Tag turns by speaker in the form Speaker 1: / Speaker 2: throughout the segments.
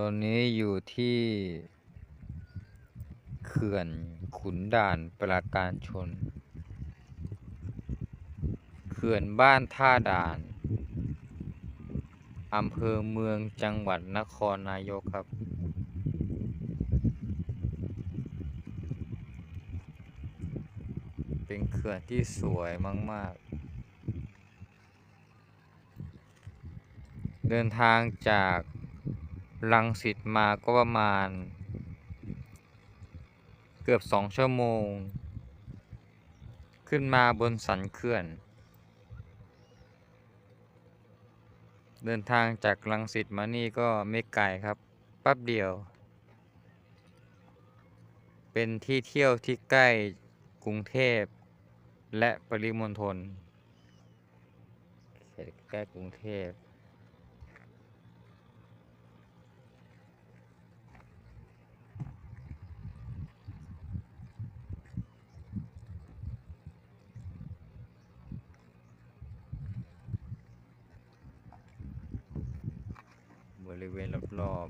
Speaker 1: ตอนนี้อยู่ที่เขื่อนขุนด่านปราการชน เขื่อนบ้านท่าด่าน อำเภอเมืองจังหวัดนครนายกครับ เป็นเขื่อนที่สวยมาก ๆเดินทางจาก ลังสิตมาก็ประมาณ เกือบสองชั่วโมง ขึ้นมาบนสันเขื่อน เดินทางจากลังสิตมานี่ก็ไม่ไกลครับแป๊บเดียว เป็นที่เที่ยวที่ใกล้กรุงเทพ และปริมณฑลเขตใกล้กรุงเทพ บ ริเวณรอบ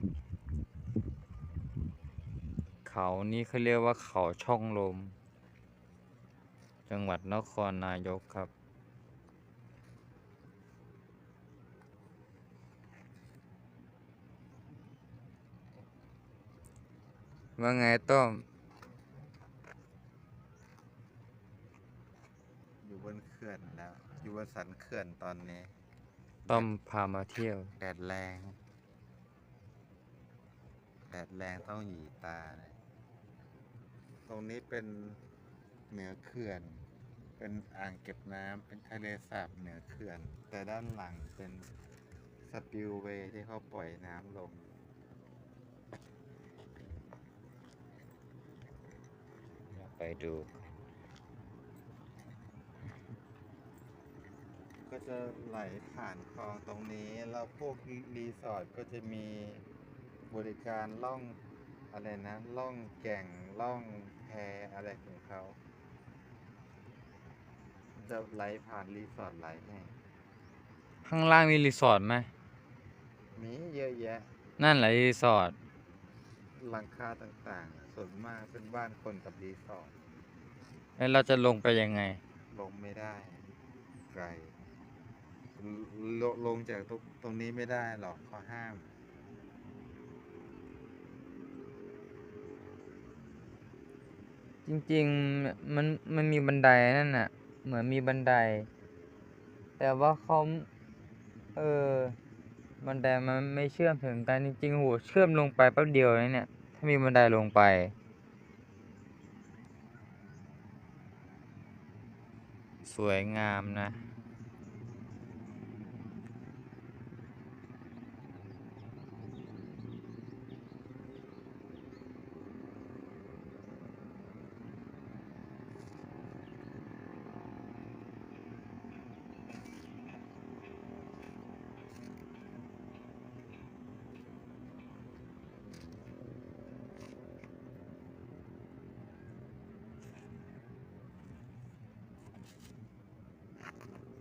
Speaker 1: ๆเขานี่เขาเรียกว่าเขาช่องลม จังหวัดนครนายกครับ ว่าไงต้อม
Speaker 2: อยู่บนเขื่อนแล้ว อยู่บนสันเขื่อนตอนนี้
Speaker 1: ต้อมพามาเที่ยว
Speaker 2: แดดแรง แดดแรงต้องหยีตาเลยตรงนี้เป็นเหนือเขื่อน เป็นอ่างเก็บน้ำเป็นทะเลสาบเหนือเขื่อน แต่ด้านหลังเป็นสปิลเวย์ที่เขาปล่อยน้ำลง
Speaker 1: ไปดู
Speaker 2: ก็จะไหลผ่านคลองตรงนี้ แล้วพวกรีสอร์ทก็จะมี บริการล่องอะไรนะล่องแก่งล่องแพอะไรของเขา จะไหลผ่านรีสอร์ทหลายแห่ง
Speaker 1: ข้างล่างมีรีสอร์ทไหม
Speaker 2: มีเยอะแยะ
Speaker 1: นั่นแหละรีสอร์ท
Speaker 2: หลังคาต่างๆ ส่วนมากเป็นบ้านคนกับรีสอร์ท
Speaker 1: แล้วเราจะลงไปยังไง
Speaker 2: ลงไม่ได้ ไกลลลลงจากตรงตรงนี้ไม่ได้หรอกเขาห้าม
Speaker 1: จริงๆมันมันมีบันไดนั่นน่ะ เหมือนมีบันได แต่ว่าเขาเออบันไดมันไม่เชื่อมถึงกันจริงๆโหเชื่อมลงไปแป๊บเดียวนเนี่ยถ้ามีบันไดลงไปสวยงามนะ Thank you.